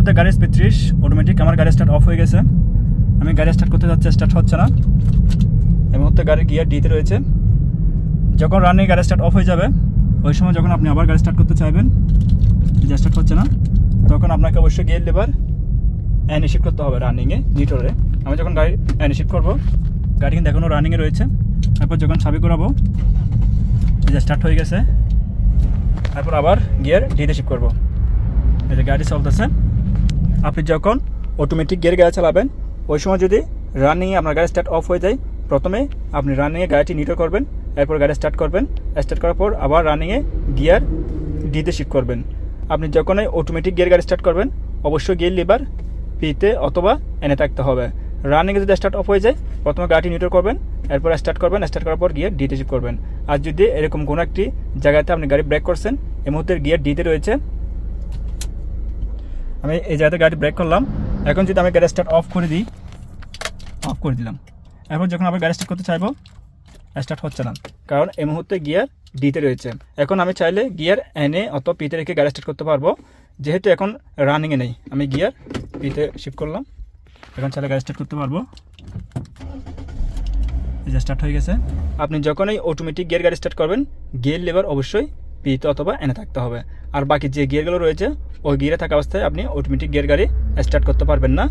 মুহূর্তে গাড়ি স্পিড ত্রিশ অটোমেটিক আমার গাড়ি স্টার্ট অফ হয়ে গেছে। আমি গাড়ি স্টার্ট করতে যাচ্ছি স্টার্ট হচ্ছে না। এই মুহূর্তে গাড়ির গিয়ার ডিতে রয়েছে। যখন রানিং গাড়ি স্টার্ট অফ হয়ে যাবে, ওই সময় যখন আপনি আবার গাড়ি স্টার্ট করতে চাইবেন যে স্টার্ট হচ্ছে না, তখন আপনাকে অবশ্যই গিয়ার লেবার অ্যানি শিফট করতে হবে রানিংয়ে নিটোরে। আমি যখন গাড়ি অ্যানি শিফট করব, গাড়ি কিন্তু এখনও রানিংয়ে রয়েছে। তারপর যখন চাবি করাবো এই যে স্টার্ট হয়ে গেছে। তারপর আবার গিয়ার ডিতে শিফট করব। এই যে গাড়ি চলতেছে। আপনি যখন অটোমেটিক গিয়ার গাড়ি চালাবেন, ওই সময় যদি রানিংয়ে আপনার গাড়ি স্টার্ট অফ হয়ে যায়, প্রথমে আপনি রানিংয়ে গাড়িটি নিটো করবেন, এরপর গাড়ি স্টার্ট করবেন স্টার্ট করার পর আবার রানিংয়ে গিয়ার ডিতে শিফট করবেন। আপনি যখনই অটোমেটিক গিয়ার গাড়ি স্টার্ট করবেন, অবশ্যই গিয়ার লিভার পিতে অথবা এনে থাকতে হবে। রানিংয়ে যদি স্টার্ট অফ হয়ে যায়, প্রথমে গাড়িটি নিউট্রাল করবেন, এরপর স্টার্ট করবেন স্টার্ট করার পর গিয়ার ডিতে শিফট করবেন। আর যদি এরকম কোনো একটি জায়গাতে আপনি গাড়ি ব্রেক করছেন, এই মুহূর্তে গিয়ার ডিতে রয়েছে আমি এই জায়গাতে গাড়ি ব্রেক করলাম। এখন যদি আমি গাড়ি স্টার্ট অফ করে দিই অফ করে দিলাম। এখন যখন আবার গাড়ি স্টার্ট করতে চাইব স্টার্ট হচ্ছে না। কারণ এই মুহূর্তে গিয়ার ডিতে রয়েছে। এখন আমি চাইলে গিয়ার এনে অত পিতে রেখে গাড়ি স্টার্ট করতে পারব। যেহেতু এখন রানিংয়ে নেই। আমি গিয়ার পিতে শিফট করলাম। এখন চাইলে গাড়ি স্টার্ট করতে পারব। স্টার্ট হয়ে গেছে। আপনি যখনই অটোমেটিক গিয়ার গাড়ি স্টার্ট করবেন গিয়ার লেবার অবশ্যই পিতে অথবা এনে থাকতে হবে। আর বাকি যে গিয়ারগুলো রয়েছে, ওই গিয়ারে থাকা অবস্থায় আপনি অটোমেটিক গিয়ার গাড়ি স্টার্ট করতে পারবেন না।